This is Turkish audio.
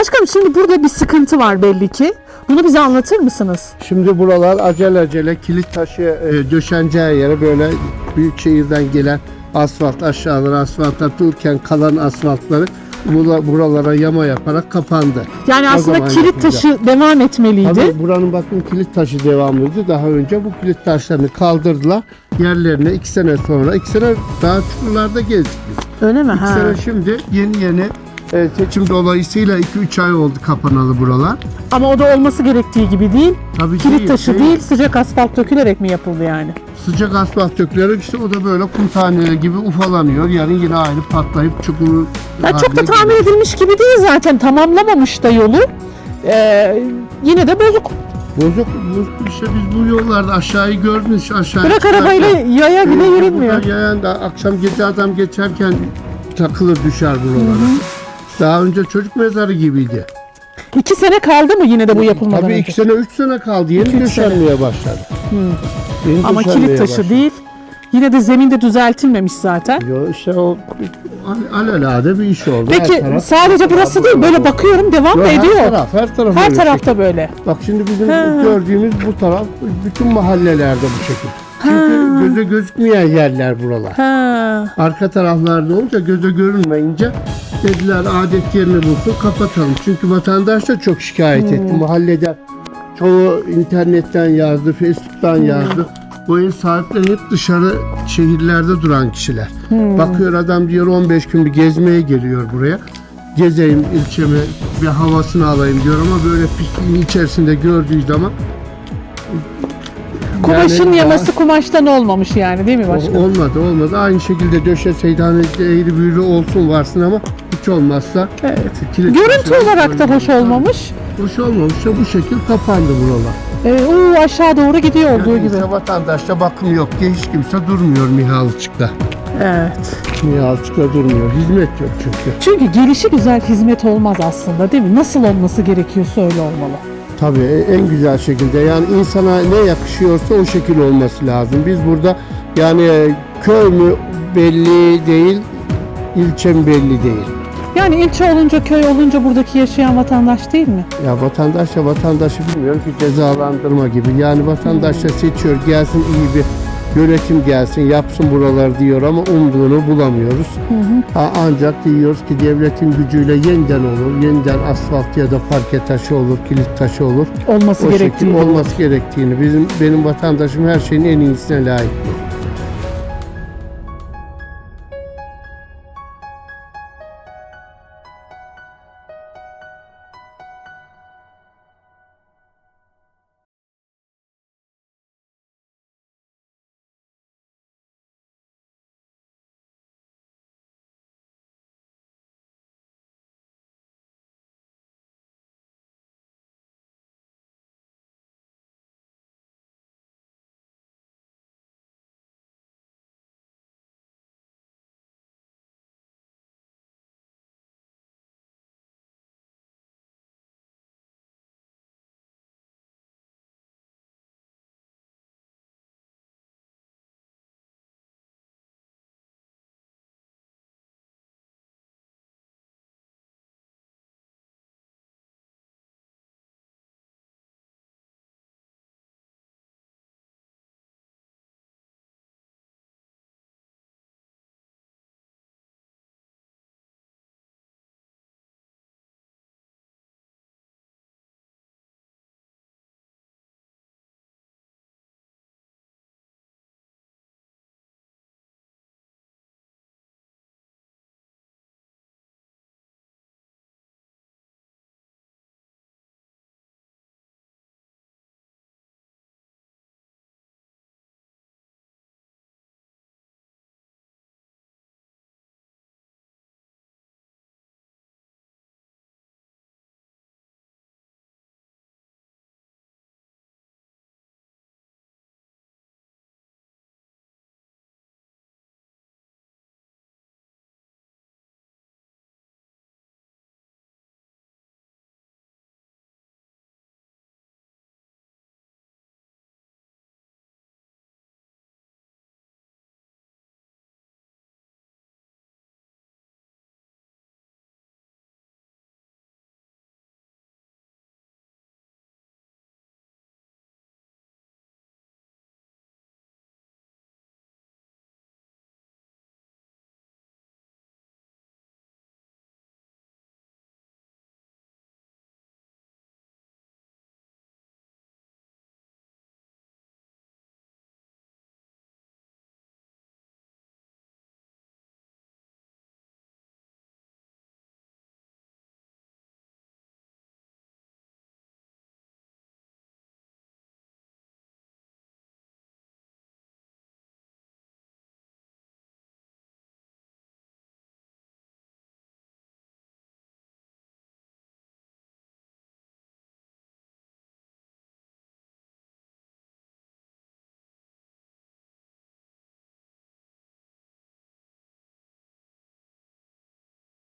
Başkanım şimdi burada bir sıkıntı var belli ki. Bunu bize anlatır mısınız? Şimdi buralar acele acele kilit taşı e, döşeneceği yere böyle büyük şehirden gelen asfalt aşağılara asfalt atılırken kalan asfaltları bura- buralara yama yaparak kapandı. Yani O aslında zaman kilit yapılacak. taşı devam etmeliydi. Tabii buranın bakın kilit taşı devamlıydı. Daha önce bu kilit taşlarını kaldırdılar. Yerlerine iki sene sonra, iki sene daha çukurlarda gezdik biz. Öyle mi? İki Ha. sene şimdi yeni yeni e, seçim dolayısıyla 2-3 ay oldu kapanalı buralar. Ama o da olması gerektiği gibi değil. Tabii Kilit değil, taşı değil. değil, sıcak asfalt dökülerek mi yapıldı yani? Sıcak asfalt dökülerek işte o da böyle kum taneleri gibi ufalanıyor. Yarın yine aynı patlayıp çukuru Ya çok da tamir geliyor. edilmiş gibi değil zaten. Tamamlamamış da yolu. Ee, yine de bozuk. Bozuk, bozuk işte biz bu yollarda aşağıyı gördünüz. Aşağı Bırak arabayla yaya bile yürünmüyor. Yayan da akşam gece adam geçerken takılır düşer buralara. Daha önce çocuk mezarı gibiydi. İki sene kaldı mı yine de bu yapılmadan Tabii önce? iki sene, üç sene kaldı. Yeni döşenmeye başladı. Yeni Ama döşenmeye kilit taşı başladı. değil. Yine de zeminde düzeltilmemiş zaten. Yo işte o al- alelade bir iş oldu. Peki Her taraf- sadece burası değil böyle bakıyorum devam Yo, da her ediyor. taraf, her taraf Her öyle tarafta böyle. Bak şimdi bizim Ha. gördüğümüz bu taraf bütün mahallelerde bu şekil. Çünkü göze gözükmeyen yerler buralar. Ha. Arka taraflarda olunca göze görünmeyince dediler adet yerini bulsun kapatalım. Çünkü vatandaş da çok şikayet etti. Mahallede çoğu internetten yazdı, Facebook'tan yazdı. Bu ev sahipleri hep dışarı şehirlerde duran kişiler. Bakıyor adam diyor 15 gün bir gezmeye geliyor buraya. Gezeyim ilçemi bir havasını alayım diyor ama böyle pisliğin içerisinde gördüğü zaman Kumaşın Yani- yaması kumaştan olmamış yani değil mi O- başkanım? Olmadı olmadı. Aynı şekilde döşeseydi hani eğri büğrü olsun varsın ama hiç olmazsa Evet. kilit Görüntü olarak da hoş olmamış. Hoş olmamış bu şekil kapandı buralar. Ee, uu, aşağı doğru gidiyor olduğu Yani gibi. ise vatandaşta bakım yok ki hiç kimse durmuyor Mihalıçık'ta. Evet. Mihalıçık'ta durmuyor. Hizmet yok çünkü. Çünkü gelişi güzel hizmet olmaz aslında değil mi? Nasıl olması gerekiyorsa öyle olmalı. Tabii e- en güzel şekilde yani insana ne yakışıyorsa o şekil olması lazım. Biz burada yani e, köy mü belli değil, ilçe mi belli değil. Yani ilçe olunca köy olunca buradaki yaşayan vatandaş değil mi? Ya vatandaşla vatandaşı bilmiyorum ki cezalandırma gibi. Yani vatandaş da seçiyor gelsin iyi bir yönetim gelsin yapsın buralar diyor ama umduğunu bulamıyoruz. Ha, ancak diyoruz ki devletin gücüyle yeniden olur. Yeniden asfalt ya da parke taşı olur, kilit taşı olur. Olması O gerektiği şekilde gibi. olması gerektiğini. Bizim benim vatandaşım her şeyin en iyisine layık.